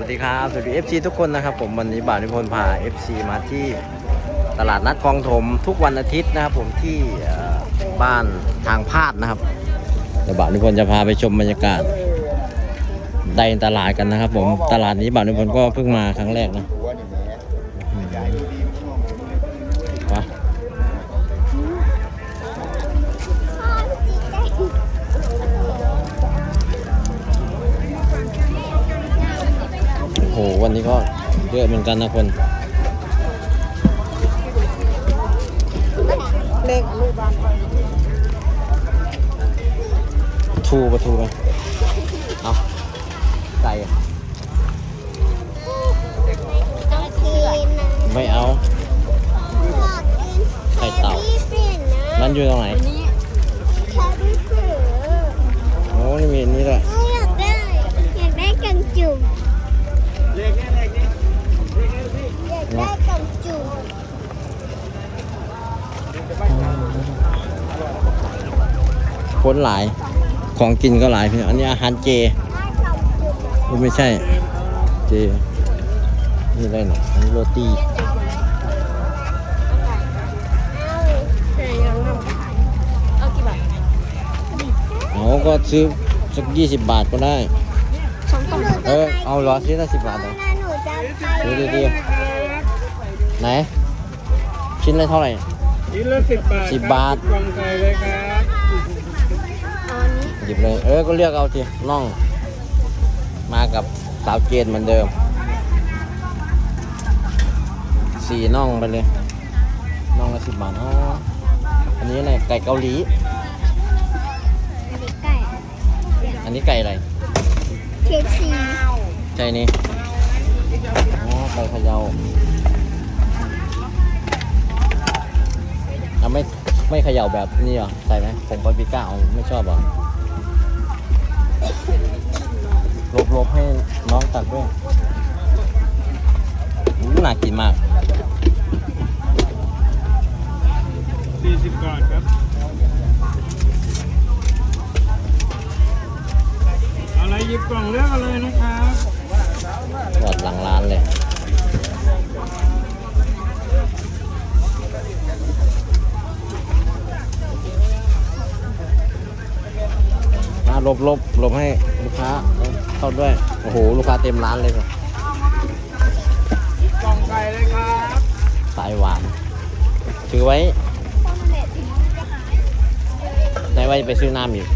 วัสดีครับ สวัสดี FC ทุกคนนะครับ ผมวันนี้บ่าวนิพนธ์พา FC มาที่ตลาดนัดคลองถมทุกวันอาทิตย์นะครับ ผมที่บ้านทางพาดนะครับเดี๋ยวบ่าวนิพนธ์จะพาไปชมบรรยากาศในตลาดกันนะครับ ผมตลาดนี้บ่าวนิพนธ์ก็เพิ่งมาครั้งแรกนะ หวันนี้ก็เยอะเหมือนกันนะคน เล็กลูกบางคนทูประทูไปเอาไก่อะต้องกินนะไม่เอาอยากกินไข่เต่าที่เปลี่ยนนะนั่นอยู่ตรงไหน คนหลาย ของกินก็หลายพี่อันนี้อาหารเจได้กังจุ่มโอ้ไม่ใช่ เจ นี่อะไรหน่อยอันนี้โรตีเอาใส่ยังน้ำเอากี่บาทเอาก็ซื้อสักยี่สิบบาทก็ได้สองกล่องเออ เอาเหรอซื้อละสิบบาทเหรอหนูจะไปซื้อดีๆไหน ชิ้นละเท่าไหร่ชิ้นละสิบบาทสิบบาทกล่องใส่เลยครับเอาอันนี้ หยิบเลย เออก็เลือกเอาทีน่อง มากับสาวเจนเหมือนเดิม สี่น่องไปเลย น่องละสิบบาทอ๋ออันนี้อะไร ไก่เกาหลี อันนี้ไก่อันนี้ไก่อะไร เคฟซีใจนี่ อ๋อ ไก่เขยาเอาไม่ไม่เขย่าแบบนี้เหรอ ใส่ไหมผงปาปริก้าเอาไม่ชอบเหรอ ลบลบให้น้องตักด้วยอู้น่ากินมากสี่สิบบาทครับเอาอะไรหยิบกล่องเลือกเอาเลยนะครับจอดหลังร้านเลย มาหลบหลบหลบให้ลูกค้าเข้าด้วย โอ้โห ลูกค้าเต็มร้านเลยครับกล่องไก่เลยครับสายหวาน ถือไว้ในไว้ไปซื้อน้ำอีก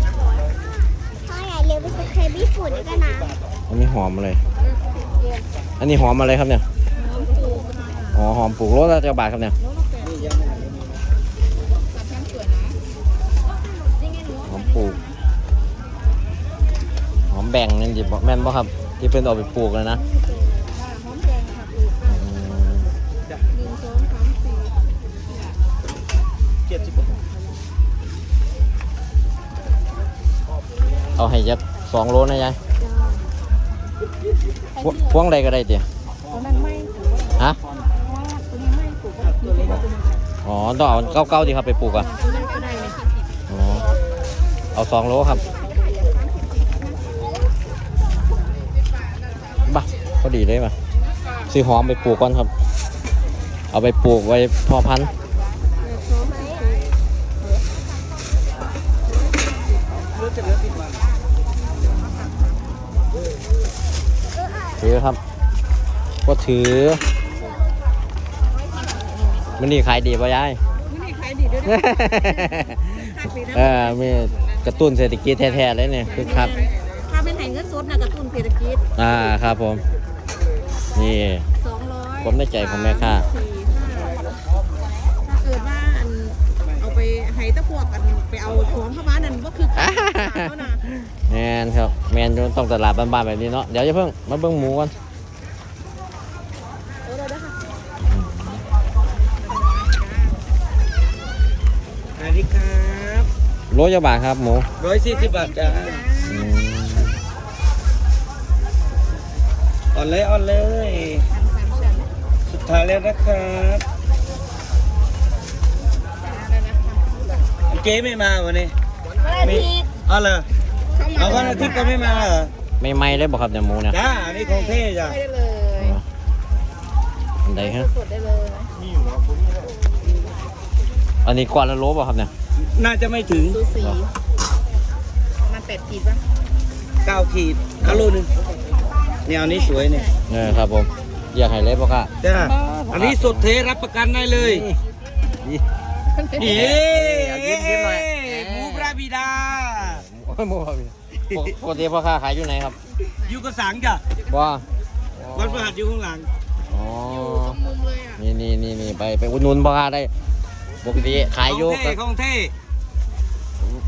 พ่ออย่าลืมไปสเครบี้ฝุ่นด้วยกันนะอันนี้หอมอะไร อันนี้หอมอะไรครับเนี่ย อ๋อ หอมปลูกรสละเจ้าบาทครับเนี่ยหอมปลูก หอมแบ่งนั่นจิบอกแม่นบ่ครับ ที่เพิ่นเอาไปปลูกเลยนะอืมเจ็ดสิบเอาให้ยักสองโลนะยายพวพวงใดก็ได้เตี๋ยฮะอ๋อต้องเอาเก้าเก้าดีครับไปปลูกอะอ๋อเอาสองโลครับบ้า พอดีเลยมาซื้อหอมไปปลูกก่อนครับ เอาไปปลูกไว้พอพันธุ์ถือครับ ก็ถือมันนี่ขายดีป่ะยายนี่ขายดีด้วยนะคักดีนะเออมีกระตุ้นเศรษฐกิจแท้ๆเลยเนี่ยคือคักถ้าเป็นไห้เงินสดนะกระตุ้นเศรษฐกิจ อ่าครับผม นี่ สองร้อยผมได้ใจของแม่ค้าสี่ห้าถ้าเกิดว่าอันเอาไปให้ตะพวกกันไปเอาของเข้ามานั่นก็คือการเขานะแมนครับแมนอยู่ต้องตลาดบ้านๆแบบนี้เนาะเดี๋ยวจะเพิ่งมาเบิ่งหมูก่อนเออเดี๋ยวนะคะสวัสดีครับโลจะบาทครับหมูร้อยสี่สิบบาทจ้า อ่อนเลยอ่อนเลย สุดท้ายแล้วนะครับเจ๊ไม่มาวันนี้วันอาทิตย์อ๋อเหรอเอาวันอาทิตย์ก็ไม่มาเหรอไม่ไหม้เลยบอกครับเนี่ยหมูเนี่ยจ้าอันนี้ของเท่จ้ะไม่ได้เลยอันใดฮะสดได้เลยอันนี้ก้อนละโลป่ะครับเนี่ยน่าจะไม่ถึงดูสีมันเป็ดขีดปะ9ขีดเอาโลหนึง เนี่ยอันนี้สวยเนี่ยเออครับผม อยากให้เล็บป่ะค่ะจ้าอันนี้สดเทรับประกันได้เลยนี่เอ๊เอายิ้มยิ้มหน่อยหมูปลาบิดาโอ้ยหมูครับปกปกติพ่อค้าขายอยู่ไหนครับ อยู่กระสังจ้ะว่าวันพฤหัสอยู่ข้างหลังอ๋อตรงมุมเลยอะนี่นี่นี่นี่ไปไปอุดหนุนพ่อค้าได้ปกติขายอยู่ของเท่ของเท่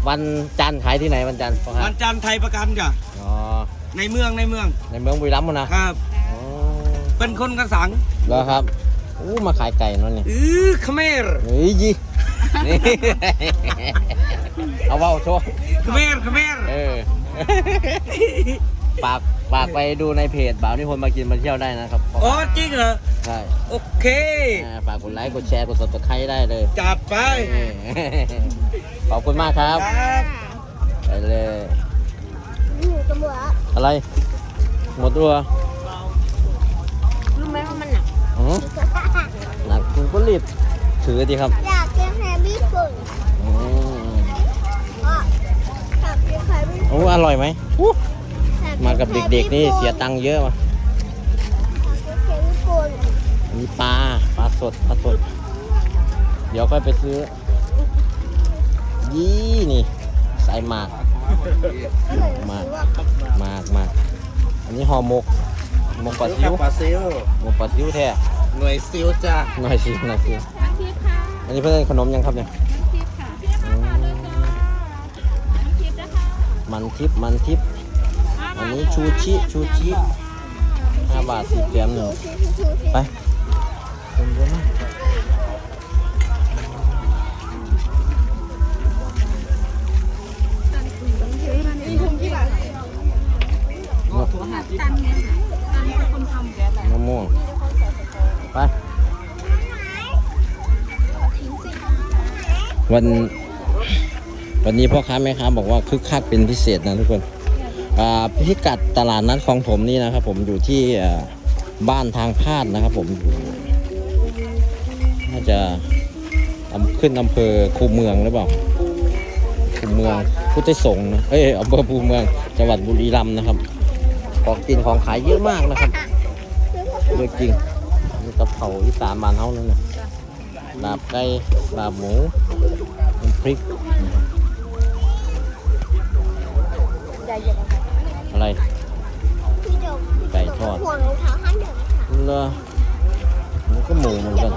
วันจันทร์ขายที่ไหนวันจันทร์พ่อค้าวันจันทร์ไทยประกันจ้ะอ๋อ ในเมืองในเมืองในเมืองบุรีรัมย์มั้งนะครับอ๋อเป็นคนกระสังแล้วครับอู้มาขายไก่นั่นนี่อือเขมรเฮ้ยยี่นี่ เอาเว่าโชว์เขมรเขมรเออฝากฝากไปดูในเพจบ่าวนิพนธ์มากินมาเที่ยวได้นะครับอ๋อจริงเหรอใช่โอเคอ่าฝากกดไลค์กดแชร์กด subscribe ได้เลย จัดไปเออขอบคุณมากครับ ครับ ไปเลย หนูจะบอกว่าอะไร หมดตัวรู้ไหมว่ามันหนักอือหนักคุณก็รีบถือดีครับ อยากกินแฮมบี้ปุ่นอืมก็อยากกินแฮมบี้โอ้อร่อยไหมอู้มากับเด็กๆนี่เสียตังค์เยอะมาอยากกินแฮมบี้ปุ่นมีปลาปลาสดปลาสด เดี๋ยวค่อยไปซื้อ ยี่นี่ ใส่หมาก ก็เลยรู้สึกว่าหมากหมากอันนี้ห่อหมกหมกปลาซิวปลาซิวหมกปลาซิวแท้หน่วยซิวจ้าหน่อยสิหน่อยสิอันนี้เพื่อนขนมยังครับเนี่ยอืมมันทิพย์มันทิพย์อันนี้ชูชิชูชิห้าบาทสิบเหรียญหนึ่งไปคนเยอะมาก มะมะม่วงไปวันวันนี้พ่อค้าแม่ค้าบอกว่าคึกคักเป็นพิเศษนะทุกคนพิกัดตลาดนัดของผมนี่นะครับ ผมอยู่ที่บ้านทางพาดนะครับ ผมน่าจะขึ้นอำเภอคูเมืองหรือเปล่าคูเมืองพุทธสงฆ์นะเอ้ยอำเภอคูเมืองจังหวัดบุรีรัมย์นะครับ ของกินของขายเยอะมากนะครับเยอะจริงมีกะเพราอีสานบ้านเฮานั่นนะลาบไก่ลาบหมูพริก อะไรไก่ทอดห่วงรองเท้าห้ามเดินค่ะมันก็หมูเหมือนกัน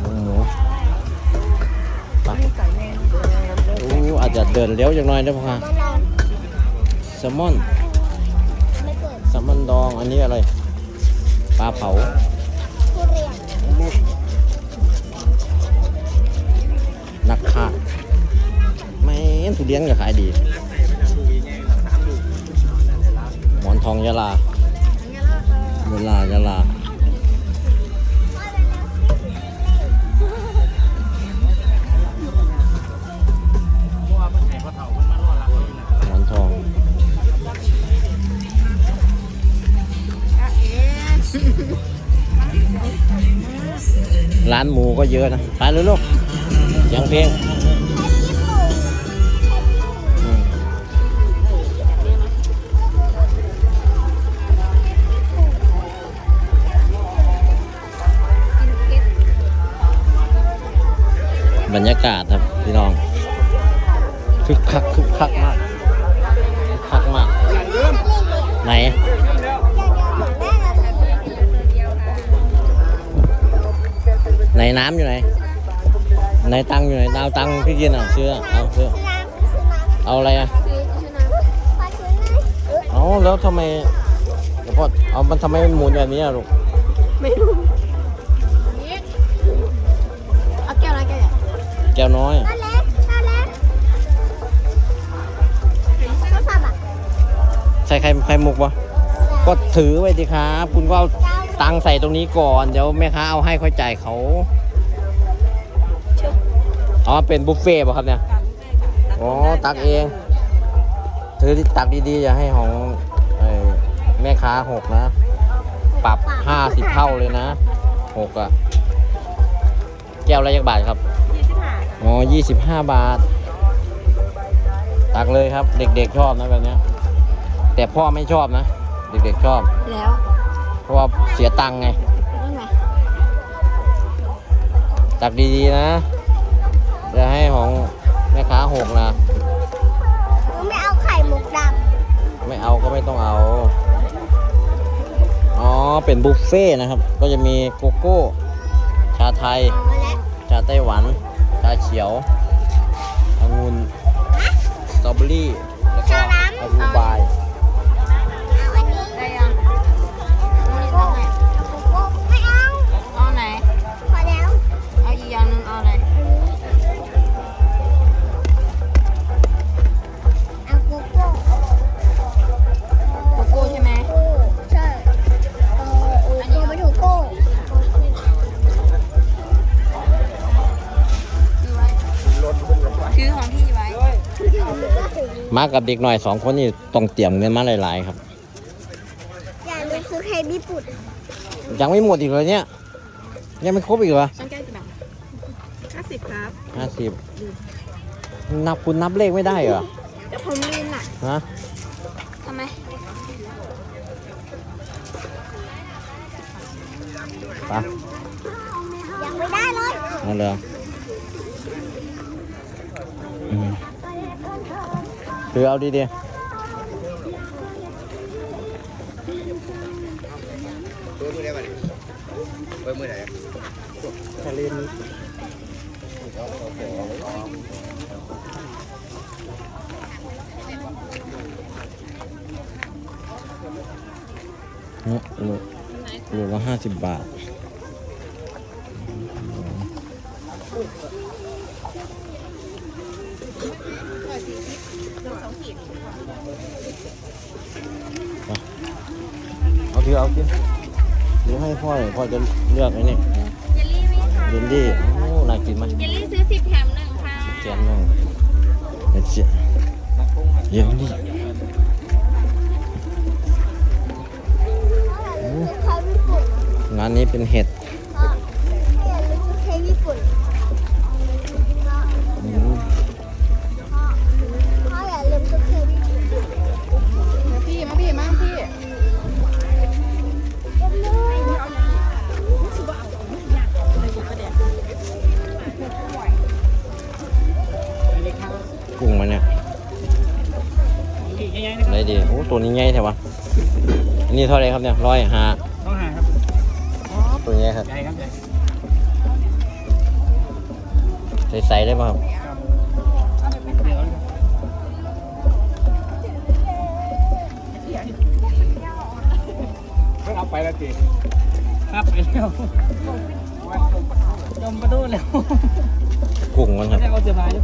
หมูหมูไปอาจจะเดินเลี้ยวอย่างน้อยนะพ่อค่ะมา แซลมอนไม่เปิดแซลมอนดอง อันนี้อะไร ปลาเผาทุเรียนนักฆ่าไม่งั้นทุเรียนก็ขายดี หมอนทองยะลา ยะลายะลา ร้านหมูก็เยอะนะ ไปเลยลูกเสียังเพลงบรรยากาศครับ พี่น้องคึกคักคึกคักมาก นน้ำอยู่ไหนไหนตังค์อยู่ไหนเอาตังค์พี่กินอะซื้ออะเอาซื้อเอาอะไรอะเอาแล้วทำไมเดี๋ยวพ่อเอามันทำไมมันหมุนแบบนี้อะลูกไม่รู้เอาแก้วอะไรแก้วใหญ่แก้วน้อยตาเล็กตาเล็กก็สับอะใส่ไข่ไข่มุกปะก็ถือไว้สิครับ คุณก็เอา ตังค์ใส่ตรงนี้ก่อน เดี๋ยวแม่ค้าเอาให้ค่อยจ่ายเขา อ๋อ เป็นบุฟเฟ่ต์ป่ะครับเนี่ย อ๋อ ตักเองถือตักดีๆ อย่าให้ของเอ่อแม่ค้าหกนะ ปรับห้าสิบเท่าเลยนะหกอะแก้วละยักบาทครับยี่สิบห้าอ๋อยี่สิบห้าบาท ตักเลยครับ เด็กๆชอบนะแบบเนี้ยแต่พ่อไม่ชอบนะ เด็กๆชอบแล้วเพ ราะว่าเสียตังค์ไงนั่นไงตักดีๆนะอย่าให้ของแม่ค้าหกนะหนูไม่เอาไข่มุกดไม่เอาก็ไม่ต้องเอา อ๋อ เป็นบุฟเฟ่ต์นะครับ ก็จะมีโกโก้ ชาไทยำเอามาแล้วชาไต้หวัน ชาเขียวองุ่นสตรอเบอรี่ แล้วก็อาบูบาย มากับเด็กหน่อยสองคนนี่ต้องเตรียมเงินมาหลาย ๆ ครับ อย่าลืมซื้อไข่ญี่ปุ่นยังไม่หมดอีกเลยเนี่ยยังไม่ครบอีกเหรอช่างแก้วกี่บาทห้าสิบครับห้าสิบนับคุณนับเลขไม่ได้เหรอเดี๋ยวผมลืมน่ะฮะทำไมไปยังไม่ได้เลยนั่นเลยือเอาดีๆเดมือได้ป่ะนี่เปิดมือไหนทะเลนเนี่ยโลโลละห้าสิบบาท เอาทีเอากินเดี๋ยวให้พ่อหน่อยพ่อจะเลือกไอ้นี่เยลลี่ไหมคะเยลลี่โอ้น่ากินไหมเยลลี่ซื้อสิบแถมหนึ่งค่ะแกนหนึ่งเห็ดเสียเยลลี่โอ้ไข่ญี่ปุ่นงานนี้เป็นเห็ดพ่ออย่าลืมซื้อไข่ญี่ปุ่น ตัวนี้ใหญ่แท้วะอันนี้เท่าไหรครับเนี่ยร้อยห้าต้องหาครับตัวใหญ่ครับใหญ่ครับใหญ่ใส่ๆได้ป่ะครับเดี๋ยวนะครับไม่เอาไปแล้วจีครับไปแล้วจมประตูแล้วกุ้งมันครับจะเอาเสื้อผ้าแล้ว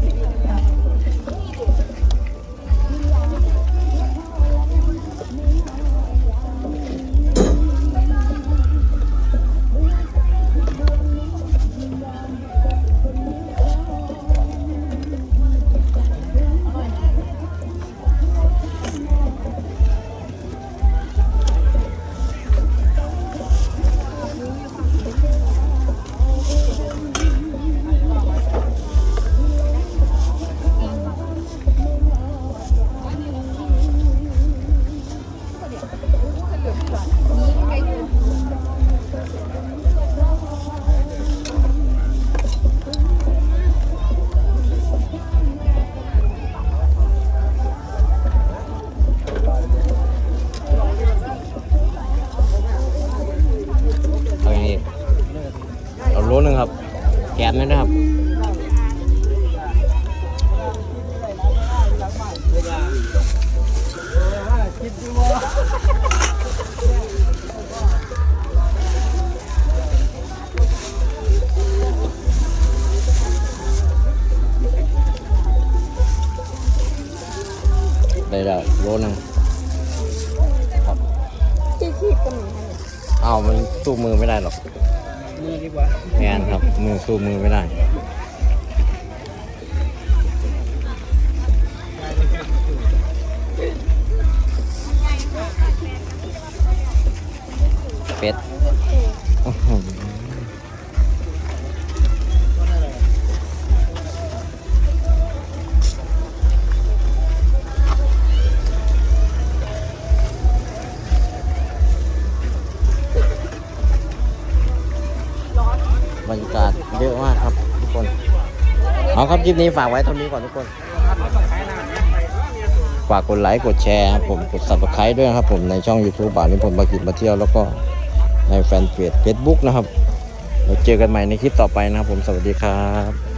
ได้แล้วโลนึงครับที่คีบกันหนูให้อ้าวมันสู้มือไม่ได้หรอกมือดีกว่าแงนครับมือสู้มือไม่ได้ เอาครับคลิปนี้ฝากไว้เท่านี้ก่อนทุกคน ฝากกดไลค์กดแชร์ครับผมกดซับสไครต์ด้วยนะครับผมในช่อง YouTube บ่าวนิพนธ์มากินมาเที่ยวแล้วก็ในแฟนเพจ Facebook นะครับเราเจอกันใหม่ในคลิปต่อไปนะครับผมสวัสดีครับ